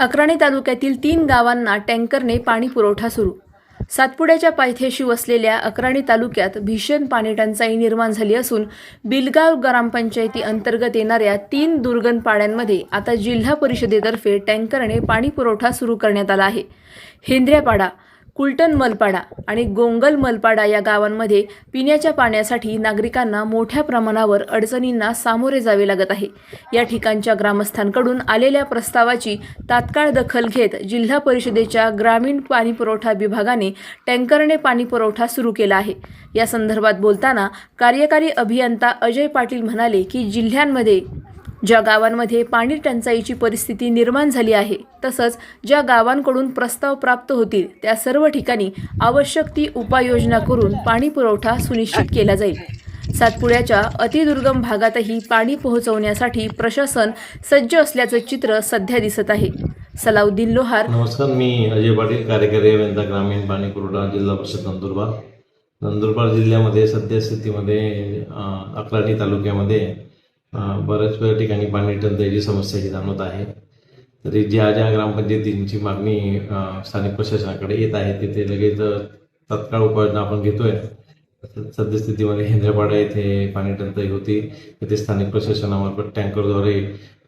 अक्राणी तालुक्यातील तीन गावांना टँकरने पाणी पुरवठा सुरू. सातपुड्याच्या पायथ्याशी वसलेल्या अक्राणी तालुक्यात भीषण पाणी टंचाई निर्माण झाली असून बिलगाव ग्रामपंचायती अंतर्गत येणाऱ्या तीन दुर्गम पाड्यांमध्ये आता जिल्हा परिषदेतर्फे टँकरने पाणी पुरवठा सुरू करण्यात आला आहे. हेंद्र्यापाडा कुलटण मलपाडा आणि गोंगल मलपाडा या गावांमध्ये पिण्याच्या पाण्यासाठी नागरिकांना मोठ्या प्रमाणावर अडचणींना सामोरे जावे लागत आहे. या ठिकाणच्या ग्रामस्थांकडून आलेल्या प्रस्तावाची तात्काळ दखल घेत जिल्हा परिषदेच्या ग्रामीण पाणीपुरवठा विभागाने टँकरने पाणीपुरवठा सुरू केला आहे. या संदर्भात बोलताना कार्यकारी अभियंता अजय पाटील म्हणाले की जिल्ह्यांमध्ये ज्या गावांमध्ये पाणी टंचाईची परिस्थिती निर्माण झाली आहे तसंच ज्या गावांकडून प्रस्ताव प्राप्त होतील त्या सर्व ठिकाणी आवश्यक ती उपाययोजना करून पाणी पुरवठा सुनिश्चित केला जाईल. सातपुड्याच्या अतिदुर्गम भागातही पाणी पोहोचवण्यासाठी प्रशासन सज्ज असल्याचं चित्र सध्या दिसत आहे. सलाउद्दीन लोहार नमस्कार मी अजय पाटील कार्यकारी अभियंता ग्रामीण पाणी पुरवठा जिल्हा परिषद नंदुरबार. नंदुरबार जिल्ह्यामध्ये सद्यस्थितीमध्ये अकराणी तालुक्यामध्ये बऱ्याच वेळ ठिकाणी पाणी टंचाईची समस्या ही जाणवत आहे. तरी ज्या ज्या ग्रामपंचायतींची मागणी स्थानिक प्रशासनाकडे येत आहे तिथे लगेच तत्काळ उपाययोजना आपण घेतोय. सद्यस्थितीमध्ये हेंद्रपाडा येथे पाणी टंचाई होती. तिथे स्थानिक प्रशासनामार्फत टँकरद्वारे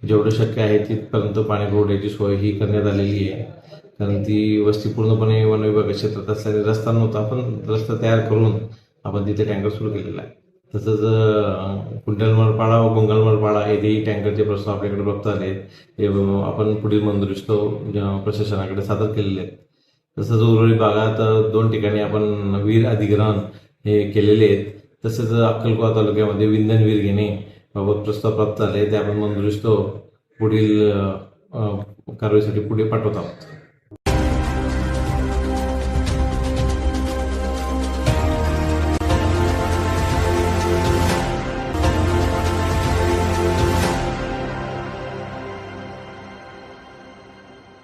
जेवढं शक्य आहे तिथपर्यंत पाणी पुरवठ्याची सोय ही करण्यात आलेली आहे. कारण ती वस्ती पूर्णपणे वन क्षेत्रात असल्याने रस्ता नव्हता पण रस्ता तयार करून आपण तिथे टँकर सुरू केलेला आहे. तसंच अं, कुंडलमलपाडा व गोंगलमलपाडा येथेही टँकरचे प्रस्ताव आपल्याकडे प्राप्त आले आहेत आपण पुढील मंदुरुस्त प्रशासनाकडे सादर केलेले आहेत. तसंच उर्वरित भागात दोन ठिकाणी आपण वीर अधिग्रहण हे केलेले आहेत. तसंच अक्कलकोवा तालुक्यामध्ये विंधन वीर घेणे बाबत प्रस्ताव प्राप्त झाले ते आपण मंजुरीस्तव पुढील कारवाईसाठी पुढे पाठवत आहोत.